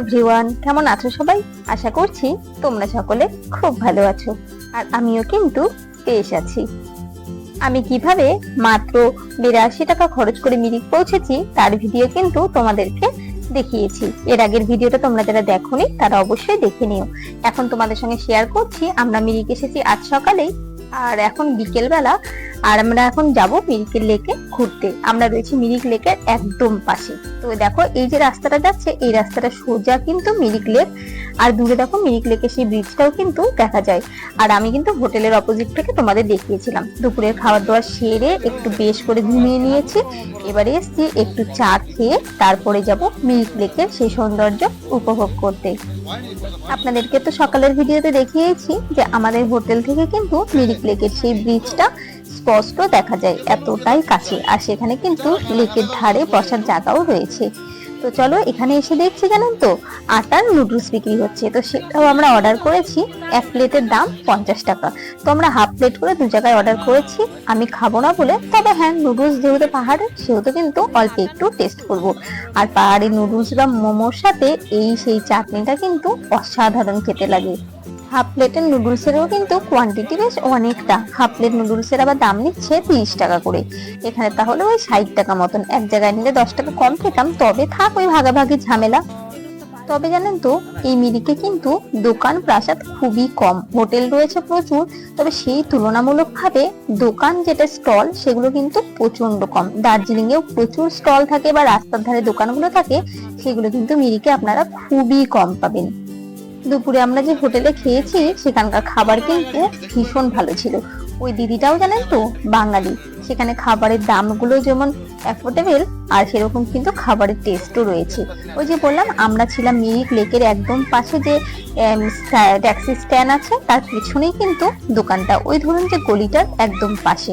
Everyone কেমন আছো সবাই? আশা করছি তোমরা সকলে খুব ভালো আছো, আর আমিও কিন্তু বেশ আছি। আমি কীভাবে মাত্র বিরাশি টাকা খরচ করে মিরিক পৌঁছেছি, তার ভিডিও কিন্তু তোমাদেরকে দেখিয়েছি। এর আগের ভিডিওটা তোমরা যারা দেখোনি, তারা অবশ্যই দেখে নিও। এখন তোমাদের সঙ্গে শেয়ার করছি, আমরা মিরিক এসেছি আজ সকালেই, আর এখন বিকেল বেলা আর আমরা এখন যাব মিরিকের লেকে ঘুরতে। আমরা রয়েছি মিরিক লেকের একদম পাশে। তো দেখো, এই যে রাস্তাটা যাচ্ছে, এই রাস্তাটা সোজা কিন্তু মিরিক লেক। আর দূরে দেখো মিরিক লেকের সেই ব্রিজটাও কিন্তু দেখা যায়। আর আমি কিন্তু হোটেলের অপোজিট থেকে তোমাদের দেখিয়েছিলাম। দুপুরের খাবার দাবার সেরে একটু বেশ করে ঘুমিয়ে নিয়েছি। এবারে এসছি একটু চা খেয়ে তারপরে যাব মিরিক লেকের সেই সৌন্দর্য উপভোগ করতে। আপনাদেরকে তো সকালের ভিডিওতে দেখিয়েছি যে আমাদের হোটেল থেকে কিন্তু মিরিক লেকের সেই ব্রিজটা স্পষ্ট দেখা যায় এতটাই কাছে, আর সেখানে কিন্তু লেকের ধারে বসার জায়গাও রয়েছে। তো চলো এখানে এসে দেখছি জানেন তো, আটার নুডলস বিক্রি হচ্ছে। তো সেটাও আমরা অর্ডার করেছি, এক প্লেটের দাম পঞ্চাশ টাকা। তো আমরা হাফ প্লেট করে দু জায়গায় অর্ডার করেছি, আমি খাব না বলে, তবে হ্যাঁ নুডলস যেহেতু পাহাড়ে, সেহেতু কিন্তু অল্প একটু টেস্ট করব। আর পাহাড়ি নুডলস বা মোমোর সাথে এই সেই চাটনিটা কিন্তু অসাধারণ খেতে লাগে। হাফ প্লেটের নুডলসেরও কিন্তু কোয়ান্টিটি বেশ অনেকটা। হাফ প্লেট নুডলসের আবার দাম নিচ্ছে তিরিশ টাকা করে। এখানে তাহলে ওই ষাট টাকা মতন। এক জায়গায় নিলে দশ টাকা কম পেতাম তবে থাক ওই ভাগাভাগি ঝামেলা। তবে জানেন তো, এই মিরিকে কিন্তু দোকান প্রাসাদ খুবই কম। হোটেল রয়েছে প্রচুর, তবে সেই তুলনামূলক ভাবে দোকান যেটা স্টল, সেগুলো কিন্তু প্রচণ্ড কম। দার্জিলিং এও প্রচুর স্টল থাকে বা রাস্তার ধারে দোকানগুলো থাকে, সেগুলো কিন্তু মিরিকে আপনারা খুবই কম পাবেন। দুপুরে আমরা যে হোটেলে খেয়েছি, সেখানকার খাবার কিন্তু ভীষণ ভালো ছিল। ওই দিদিটাও জানেন তো, বাঙালি। সেখানে খাবারের দামগুলো যেমন অ্যাফোর্ডেবল আর সেরকম কিন্তু খাবারের টেস্টও রয়েছে। ওই যে বললাম, আমরা ছিলাম মিরিক লেকের একদম পাশে যে ট্যাক্সি স্ট্যান্ড আছে, তার পিছনেই কিন্তু দোকানটা। ওই ধরুন যে গলিটার একদম পাশে।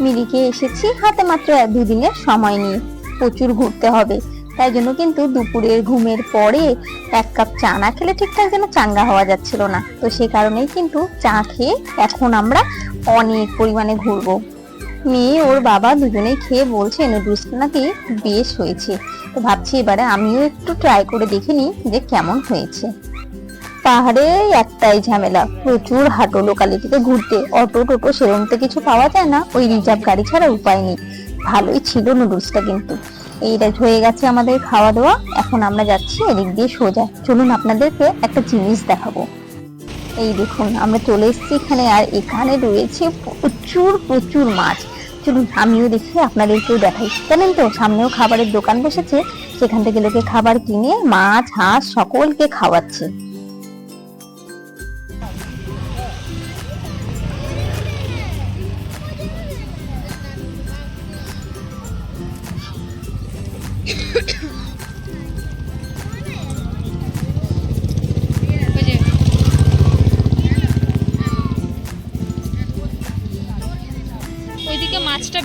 মিরিকে এসেছি, হাতে মাত্র দুদিনের সময় নিয়ে। প্রচুর ঘুরতে হবে। তাই জন্য কিন্তু দুপুরের ঘুমের পরে এক কাপ চা না খেলে ঠিকঠাক যেন চাঙ্গা হওয়া যাচ্ছিল না। তো সে কারণেই কিন্তু চা খেয়ে এখন আমরা অনেক পরিমাণে ঘুরবো। মেয়ে ওর বাবা দুজনেই খেয়ে বলছে নুডলসটা নাকি বেশ হয়েছে। তো ভাবছি এবারে আমিও একটু ট্রাই করে দেখে নিই যে কেমন হয়েছে। পাহাড়ে একটাই ঝামেলা, প্রচুর হাঁটো লোকালিটিতে ঘুরতে। অটো, টোটো সেরকম তো কিছু পাওয়া যায় না, ওই রিজার্ভ গাড়ি ছাড়া উপায় নেই। ভালোই ছিল নুডলসটা কিন্তু। এইটা হয়ে গেছে আমাদের খাওয়া দাওয়া এখন আমরা যাচ্ছি এদিক দিয়ে সোজা। চলুন আপনাদেরকে একটা জিনিস দেখাবো। এই দেখুন, আমরা চলে এসেছি এখানে, আর এখানে রয়েছে প্রচুর প্রচুর মাছ। চলুন, আমিও দেখি, আপনাদেরকেও দেখাই। জানেন তো, সামনেও খাবারের দোকান বসেছে। সেখান থেকে লোকে খাবার কিনে মাছ, হাঁস সকলকে খাওয়াচ্ছে।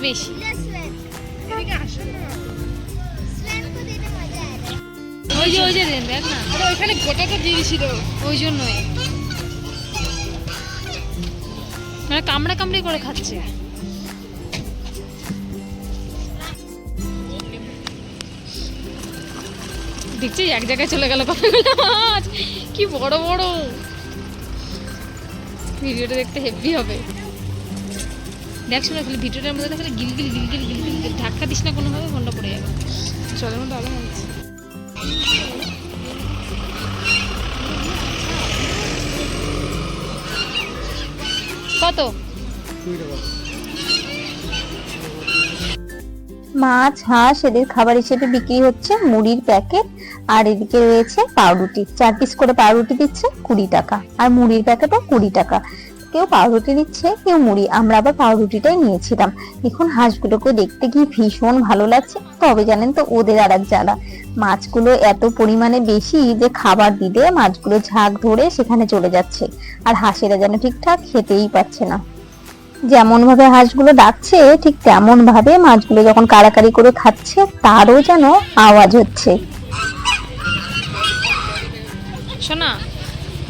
বেশি। ওই যে ওই যে দেখ দেখ না। ওইখানে গোটাটা দিয়েছিল ওই জন্যই। মানে কামড়া কামড়ি করে খাচ্ছে। দেখছি এক জায়গায় চলে গেল কতগুলো মাছ কি বড় বড়। ভিডিওটা দেখতে হেভি হবে। দেখ শোনা খালি ভিডিওটার মধ্যে খালি গিলগিল গিলগিল গিলগিল গিল ধাক্কা দিস না কোনোভাবে ফোনটা পড়ে যাবে। চলের মধ্যে আলো কত? মাছ হাঁস এদের খাবার হিসেবে বিক্রি হচ্ছে মুড়ির প্যাকেট আর এদিকে রয়েছে পাউরুটি। চার পিস করে পাউরুটি দিচ্ছে কুড়ি টাকা আর মুড়ির প্যাকেটও কুড়ি টাকা। কেউ পাউরুটি দিচ্ছে, কেউ মুড়ি। আমরা আবার পাউরুটিটাই নিয়েছিলাম। দেখুন, হাঁসগুলোকে দেখতে কি ভীষণ ভালো লাগছে। তবে জানেন তো, ওদের আর এক জ্বালা। মাছগুলো এত পরিমাণে বেশি যে খাবার দিতে মাছগুলো ঝাঁক ধরে সেখানে চলে যাচ্ছে। আর হাঁসেরা যেন ঠিকঠাক খেতেই পাচ্ছে না। যেমন ভাবে হাঁসগুলো ডাকছে, ঠিক তেমন ভাবে মাছগুলো যখন কাড়াকাড়ি করে খাচ্ছে, তারও যেন আওয়াজ হচ্ছে। শোনা,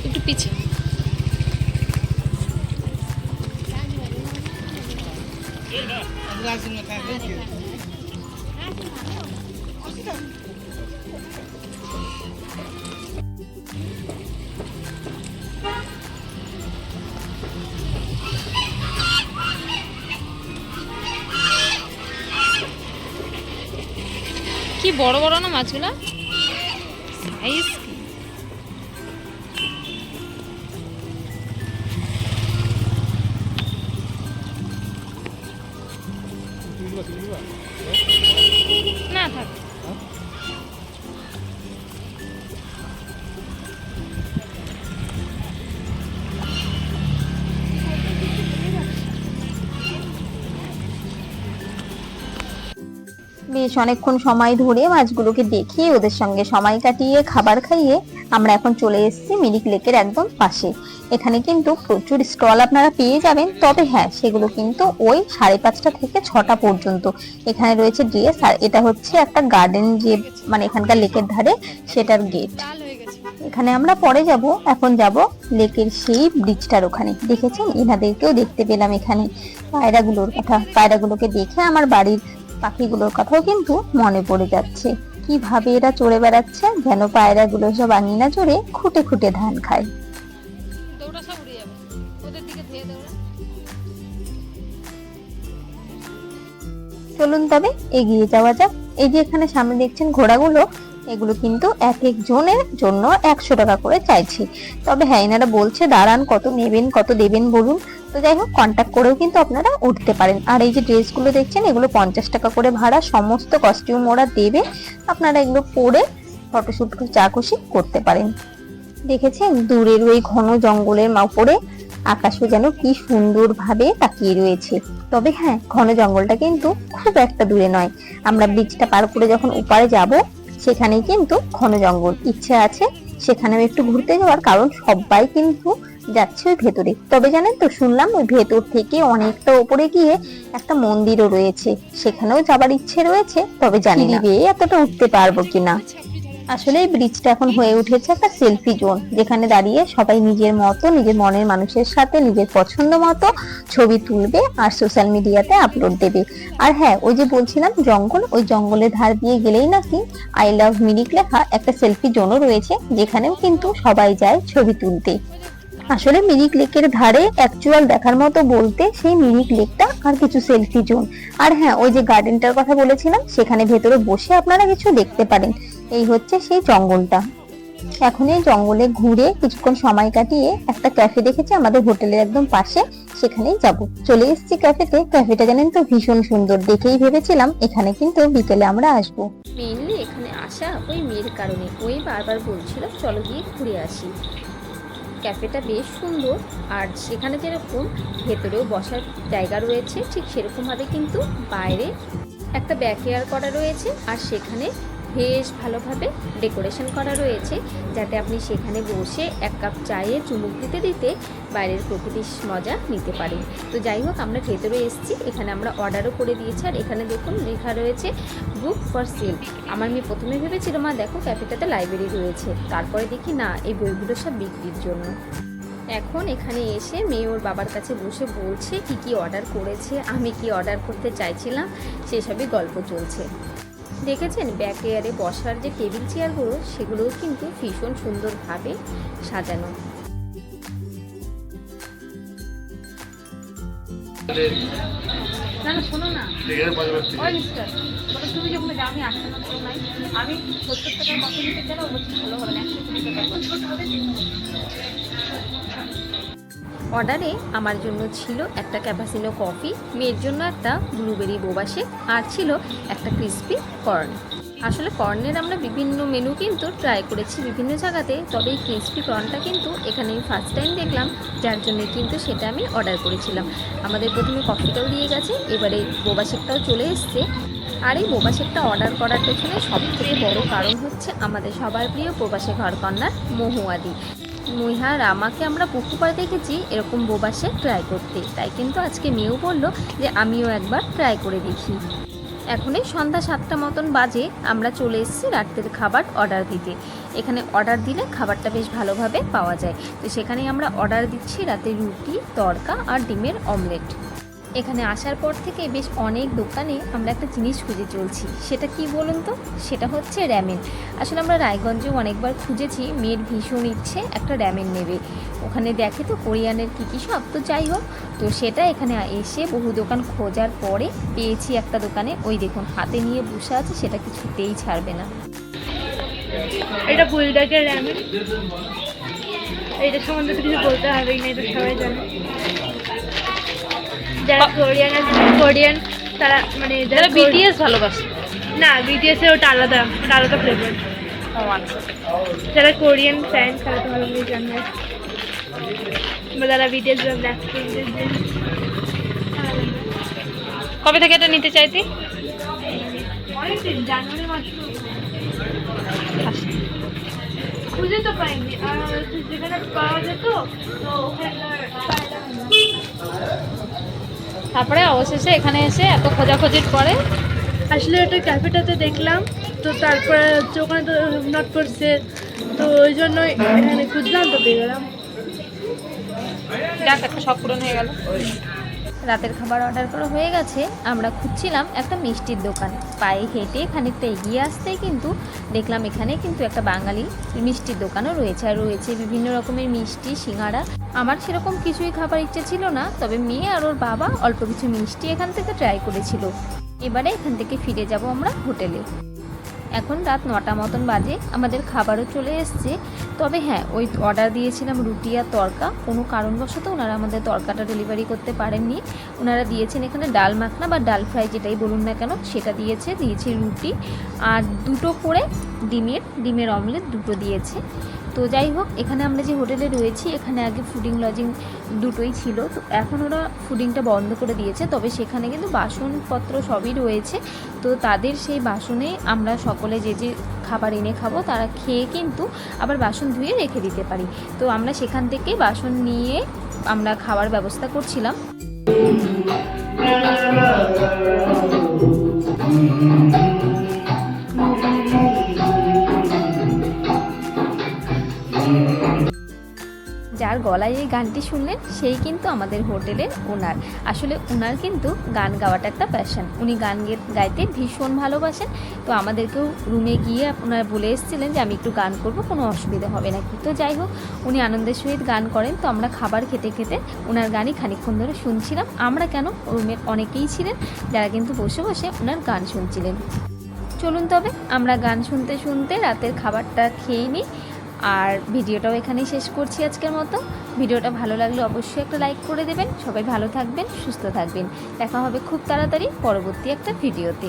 একটু Ağzını kahve diyor. কি বড় বড় না মাছগুলা সাইজ বেশ অনেকক্ষণ সময় ধরে মাছগুলোকে দেখিয়ে ওদের সঙ্গে সময় কাটিয়ে খাবার খাইয়ে আমরা এখন চলে এসেছি মিরিক লেকের একদম পাশে। এখানে কিন্তু প্রচুর স্টল আপনারা পেয়ে যাবেন। তবে হ্যাঁ সেগুলো কিন্তু ওই সাড়ে পাঁচটা থেকে ছটা পর্যন্ত। এখানে রয়েছে ড্রেস আর এটা হচ্ছে একটা গার্ডেন যে মানে এখানকার লেকের ধারে সেটার গেট। এখানে আমরা পরে যাব। এখন যাব লেকের সেই ব্রিজটার ওখানে। দেখেছেন? এনাদেরকেও দেখতে পেলাম এখানে। পায়রাগুলোর কথা। পায়রাগুলোকে দেখে আমার বাড়ির পাখিগুলোর কথাও কিন্তু মনে পড়ে যাচ্ছে। কীভাবে এরা চড়ে বেড়াচ্ছে যেন পায়রাগুলো সব আঙিনা চড়ে খুঁটে খুঁটে ধান খায়। চলুন তবে এগিয়ে যাওয়া যাক। এই যে এখানে সামনে দেখছেন ঘোড়াগুলো এগুলো কিন্তু এক এক জনের জন্য একশো টাকা করে চাইছি। তবে হ্যাঁ এনারা বলছে দাঁড়ান কত নেবেন কত দেবেন বলুন। তো যাই হোক কন্ট্যাক্ট করেও কিন্তু আপনারা উঠতে পারেন। আর এই যে ড্রেসগুলো দেখছেন, এগুলো পঞ্চাশ টাকা করে ভাড়া, সমস্ত কস্টিউম ওরা দেবে। আপনারা এগুলো পরে ফটোশুট চাকুশি করতে পারেন। দেখেছেন? দূরের ওই ঘন জঙ্গলের মা উপরে আকাশও যেন কি সুন্দরভাবে তাকিয়ে রয়েছে। তবে হ্যাঁ ঘন জঙ্গলটা কিন্তু খুব একটা দূরে নয়। আমরা ব্রিজটা পার করে যখন উপারে যাব, সেখানেই কিন্তু ঘন জঙ্গল। ইচ্ছে আছে সেখানেও একটু ঘুরতে যাওয়ার, কারণ সবাই কিন্তু যাচ্ছে ওই ভেতরে। তবে জানেন তো শুনলাম ওই ভেতর থেকে অনেকটা ওপরে গিয়ে একটা মন্দিরও রয়েছে। সেখানেও যাবার ইচ্ছে রয়েছে তবে জানি না। এতটা উঠতে পারব কিনা? আসলে এই ব্রিজটা এখন হয়ে উঠেছে একটা সেলফি জোন যেখানে দাঁড়িয়ে সবাই নিজের মতো নিজের মনের মানুষের সাথে নিজের পছন্দ মতো ছবি তুলবে আর সোশ্যাল মিডিয়াতে আপলোড দেবে। আর হ্যাঁ ওই যে বলছিলাম জঙ্গল ওই জঙ্গলের ধার দিয়ে গেলেই নাকি আই লাভ মিরিক লেখা একটা সেলফি জোনও রয়েছে যেখানেও কিন্তু সবাই যায় ছবি তুলতে। আসলে মিরিক লেকের ধারে অ্যাকচুয়াল দেখার মতো বলতে সেই মিরিক লেকটা আর কিছু সেলফি জোন আর হ্যাঁ ওই যে গার্ডেনটার কথা বলেছিলাম, সেখানে ভেতরে বসে আপনারা কিছু দেখতে পারেন। এই হচ্ছে সেই জঙ্গলটা। এখন এই জঙ্গলে ঘুরে কিছুক্ষণ সময় কাটিয়ে একটা ক্যাফে দেখেছি আমাদের হোটেলের একদম পাশে, সেখানেই যাব। চলে এসেছি ক্যাফেতে ক্যাফেটা জানেন তো ভীষণ সুন্দর। দেখেই ভেবেছিলাম এখানে কিন্তু বিকেলে আমরা আসব। মেইনলি এখানে আসা ওই মেয়ের কারণে। ওই বারবার বলছিল, চলো গিয়ে ঘুরে আসি। ক্যাফেটা বেশ সুন্দর। আর সেখানে যেরকম ভেতরেও বসার জায়গা রয়েছে, ঠিক সেরকমভাবে কিন্তু বাইরে একটা ব্যাকয়ার করা রয়েছে। আর সেখানে বেশ ভালোভাবে ডেকোরেশন করা রয়েছে, যাতে আপনি সেখানে বসে এক কাপ চায়ে চুমুক দিতে দিতে বাইরের প্রকৃতির মজা নিতে পারেন। তো যাই হোক, আমরা ভেতরে এসেছি, এখানে আমরা অর্ডারও করে দিয়েছি, আর এখানে দেখুন লেখা রয়েছে বুক ফর সেল আমার মেয়ে প্রথমে ভেবেছিল, মা, দেখো ক্যাফেটাতে লাইব্রেরি রয়েছে তারপরে দেখি, না, এই বইগুলো সব বিক্রির জন্য এখন এখানে এসে মেয়ে ওর বাবার কাছে বসে বলছে, কি কি অর্ডার করেছে? আমি কি অর্ডার করতে চাইছিলাম? সেসবই গল্প চলছে। দেখেছেন ব্যাক এয়ারে বসার যে টেবিল চেয়ারগুলো সেগুলোও কিন্তু ভীষণ সুন্দরভাবে সাজানো। না। না শোনো না ওই মিস্টার বলো তুমি যখন যাও আমি আসতে না নাই আমি সত্তর টাকার কত নিতে গেলে ও বলছে ভালো হবে না একশো কুড়ি টাকা অর্ডারে আমার জন্য ছিল একটা ক্যাপাসিনো কফি, মেয়ের জন্য একটা ব্লুবেরি বোবাসে আর ছিল একটা ক্রিস্পি কর্ন। আসলে কর্নের আমরা বিভিন্ন মেনু কিন্তু ট্রাই করেছি বিভিন্ন জায়গাতে, তবে এই ক্রিস্পি কর্নটা কিন্তু এখানে আমি ফার্স্ট টাইম দেখলাম, যার জন্য কিন্তু সেটা আমি অর্ডার করেছিলাম। আমাদের প্রথমে কফিটাও দিয়ে গেছে, এবারে বোবা শেকটাও চলে এসছে। আর এই বোবা শেকটা অর্ডার করার পেছনে সব থেকে বড় কারণ হচ্ছে আমাদের সবার প্রিয় প্রবাসী ঘরকন্যার মহুয়াদি। মুইহার আমাকে আমরা পুকু পাড়ে দেখেছি, এরকম বোবাসে ট্রাই করতে। তাই কিন্তু আজকে মেয়েও বলল যে আমিও একবার ট্রাই করে দেখি। এখন এই সন্ধ্যা সাতটা মতন বাজে, আমরা চলে এসেছি রাত্রের খাবার অর্ডার দিতে। এখানে অর্ডার দিলে খাবারটা বেশ ভালোভাবে পাওয়া যায়। তো সেখানেই আমরা অর্ডার দিচ্ছি রাতে রুটি তড়কা আর ডিমের অমলেট এখানে আসার পর থেকে বেশ অনেক দোকানে আমরা একটা জিনিস খুঁজে চলছি। সেটা কি বলুন তো? সেটা হচ্ছে র্যামেন। আসলে আমরা রায়গঞ্জেও অনেকবার খুঁজেছি, মেয়ের ভীষণ ইচ্ছে একটা র্যামেন নেবে। ওখানে দেখে তো কোরিয়ানের কী কী সব। তো যাই হোক, তো সেটা এখানে এসে বহু দোকান খোঁজার পরে পেয়েছি একটা দোকানে। ওই দেখুন, হাতে নিয়ে বসে আছে, সেটা কিছুতেই ছাড়বে না। এটা এটা সম্বন্ধে তো কিছু বলতে হবে না এটা সবাই জানে। যারা কোরিয়ান আছে কোরিয়ান তারা মানে যারা বিটিএস ভালোবাসে। না বিটিএস এর ওটা আলাদা ওটা আলাদা ফ্লেভার আচ্ছা। যারা কোরিয়ান ফ্যান তারা তো ভালো করে জানবে বা যারা বিটিএস বা ব্ল্যাক কবে থেকে এটা নিতে চাইতি? জানুয়ারি মাস খুঁজে তো পাইনি। আর যেখানে পাওয়া যেত তো ওখানে। তারপরে অবশেষে এখানে এসে এত খোঁজাখোঁজির পরে আসলে একটা ক্যাফেটাতে দেখলাম তো তারপরে হচ্ছে ওখানে তো নট করছে তো ওই জন্য এখানে খুঁজলাম তো পেয়ে গেলাম। যাক একটা শখ পূরণ হয়ে গেল। রাতের খাবার অর্ডার করা হয়ে গেছে, আমরা খুঁজছিলাম একটা মিষ্টির দোকান। পায়ে হেঁটে খানিকটা এগিয়ে আসতেই কিন্তু দেখলাম এখানে কিন্তু একটা বাঙালি মিষ্টির দোকানও রয়েছে, আর রয়েছে বিভিন্ন রকমের মিষ্টি, সিঙ্গারা। আমার সেরকম কিছুই খাবার ইচ্ছে ছিল না, তবে মেয়ে আর ওর বাবা অল্প কিছু মিষ্টি এখান থেকে ট্রাই করেছিল। এবারে এখান থেকে ফিরে যাব আমরা হোটেলে। এখন রাত নটা মতন বাজে, আমাদের খাবারও চলে এসছে। তবে হ্যাঁ ওই অর্ডার দিয়েছিলাম রুটি আর তরকা। কোনো কারণবশত ওনারা আমাদের তরকাটা ডেলিভারি করতে পারেননি। ওনারা দিয়েছেন এখানে ডাল মাখনা বা ডাল ফ্রাই, যেটাই বলুন না কেন, সেটা দিয়েছে দিয়েছে রুটি। আর দুটো করে ডিমের ডিমের অমলেট দুটো দিয়েছে। তো যাই হোক, এখানে আমরা যে হোটেলে রয়েছি, এখানে আগে ফুডিং লজিং দুটোই ছিল। তো এখন ওরা ফুডিংটা বন্ধ করে দিয়েছে, তবে সেখানে কিন্তু বাসনপত্র সবই রয়েছে। তো তাদের সেই বাসনে আমরা সকলে যে যে খাবার এনে খাব, তারা খেয়ে কিন্তু আবার বাসন ধুয়ে রেখে দিতে পারি। তো আমরা সেখান থেকে বাসন নিয়ে আমরা খাওয়ার ব্যবস্থা করছিলাম। যার গলায় এই গানটি শুনলেন, সেই কিন্তু আমাদের হোটেলের ওনার। আসলে ওনার কিন্তু গান গাওয়াটা একটা প্যাশন উনি গান গাইতে ভীষণ ভালোবাসেন। তো আমাদেরকেও রুমে গিয়ে ওনারা বলে এসেছিলেন যে, আমি একটু গান করব, কোনো অসুবিধা হবে নাকি তো যাই হোক, উনি আনন্দের সহিত গান করেন। তো আমরা খাবার খেতে খেতে ওনার গানই খানিকক্ষণ ধরে শুনছিলাম। আমরা কেন? রুমের অনেকেই ছিলেন, যারা কিন্তু বসে বসে ওনার গান শুনছিলেন। চলুন তবে, আমরা গান শুনতে শুনতে রাতের খাবারটা খেয়ে নিই। আর ভিডিওটাও এখানেই শেষ করছি আজকের মতো। ভিডিওটা ভালো লাগলে অবশ্যই একটা লাইক করে দেবেন। সবাই ভালো থাকবেন, সুস্থ থাকবেন। দেখা হবে খুব তাড়াতাড়ি পরবর্তী একটা ভিডিওতে।